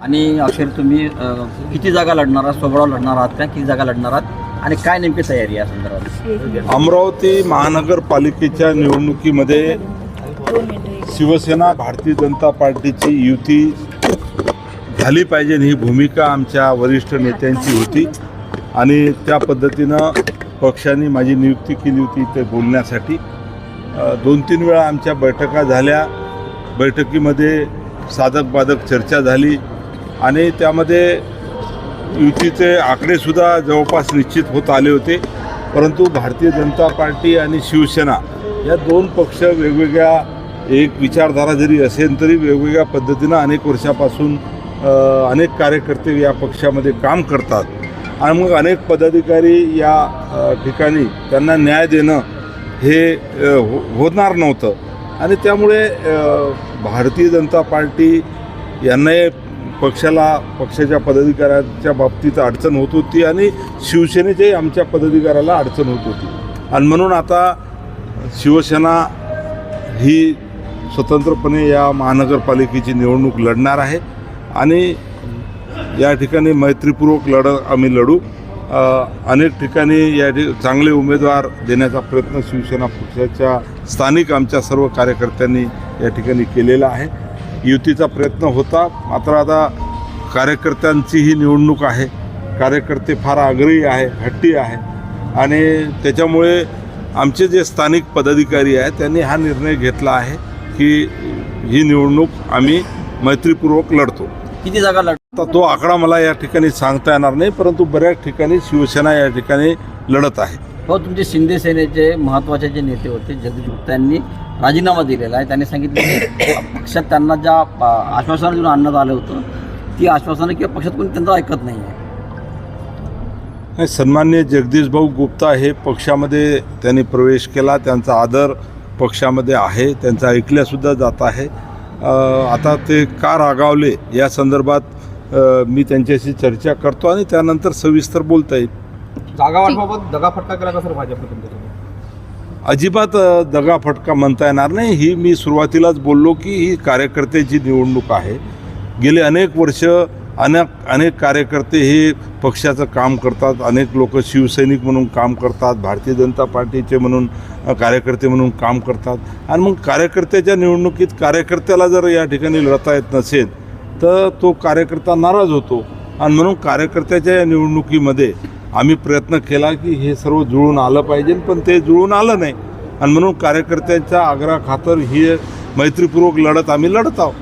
आणि अखेर तुम्ही किती जागा लढणार आहात? सोबळा लढणार आहात का? किती जागा लढणार आहात? आणि काय नेमकी तयारी या संदर्भात? अमरावती महानगरपालिकेच्या निवडणुकीमध्ये शिवसेना भारतीय जनता पार्टीची युती झाली पाहिजे ही भूमिका आमच्या वरिष्ठ नेत्यांची होती. आणि त्या पद्धतीनं पक्षाने माझी नियुक्ती केली होती ते बोलण्यासाठी. दोन तीन वेळा आमच्या बैठका झाल्या. बैठकीमध्ये साधक बाधक चर्चा झाली. आणि त्यामध्ये युतीचे आकडेसुद्धा जवळपास निश्चित होत आले होते. परंतु भारतीय जनता पार्टी आणि शिवसेना या दोन पक्ष वेगवेगळ्या एक विचारधारा जरी असेल तरी वेगवेगळ्या पद्धतीनं अनेक वर्षापासून अनेक कार्यकर्ते या पक्षामध्ये काम करतात. आणि मग अनेक पदाधिकारी या ठिकाणी त्यांना न्याय देणं हे हो होणार नव्हतं. आणि त्यामुळे भारतीय जनता पार्टी यांना पक्षाला पक्षाच्या पदाधिकाऱ्याच्या बाबतीत अडचण होत होती आणि शिवसेनेच्याही आमच्या पदाधिकाऱ्याला अडचण होत होती. आणि म्हणून आता शिवसेना ही स्वतंत्रपणे या महानगरपालिकेची निवडणूक लढणार आहे. आणि या ठिकाणी मैत्रीपूर्वक लढ आम्ही लढू. अनेक ठिकाणी या चांगले उमेदवार देण्याचा प्रयत्न शिवसेना पक्षाच्या स्थानिक आमच्या सर्व कार्यकर्त्यांनी या ठिकाणी केलेला आहे. युतीचा प्रयत्न होता मात्र आता कार्यकर्त्यांची ही निवडणूक आहे. कार्यकर्ते फार आग्रही आहे हट्टी आहे. आणि त्याच्यामुळे आमचे जे स्थानिक पदाधिकारी आहेत त्यांनी हा निर्णय घेतला आहे की ही निवडणूक आम्ही मैत्रीपूर्वक लढतो. किती जागा लढ आता तो आकडा मला या ठिकाणी सांगता येणार नाही परंतु बऱ्याच ठिकाणी शिवसेना या ठिकाणी लढत आहे. हो तुमचे शिंदे सेनेचे महत्त्वाचे जे नेते होते जगदीश गुप्ता यांनी राजीनामा दिलेला आहे. त्यांनी सांगितलं की पक्षात त्यांना ज्या आश्वासनं देऊन आणण्यात आलं होतं ती आश्वासनं किंवा पक्षात कोणी त्यांचं ऐकत नाही आहे सन्मान्य जगदीश भाऊ गुप्ता हे पक्षामध्ये त्यांनी प्रवेश केला. त्यांचा आदर पक्षामध्ये आहे. त्यांचं ऐकल्यासुद्धा जात आहे. आता ते का रागावले? या संदर्भात मी त्यांच्याशी चर्चा करतो आणि त्यानंतर सविस्तर बोलता येईल. जागा वाटपाबाबत दगाफटका केला का सर भाजपने तुमच्यासोबत? अजिबात अ, दगाफटका म्हणता येणार नाही. ही मी सुरुवातीलाच बोललो की ही कार्यकर्त्याची निवडणूक आहे. गेले अनेक वर्ष अनेक अनेक कार्यकर्ते हे पक्षाचं काम करतात. अनेक लोक शिवसैनिक म्हणून काम करतात भारतीय जनता पार्टीचे म्हणून कार्यकर्ते म्हणून काम करतात. आणि मग कार्यकर्त्याच्या निवडणुकीत कार्यकर्त्याला जर या ठिकाणी लढता येत नसेल तर तो कार्यकर्ता नाराज होतो. आणि म्हणून कार्यकर्त्याच्या या निवडणुकीमध्ये आम्ही प्रयत्न केला की हे सर्व जुळून आलं पाहिजे पण ते जुळून आलं नाही. आणि म्हणून कार्यकर्त्यांच्या आग्रहाखातर ही मैत्रीपूर्वक लढत आम्ही लढत आहोत.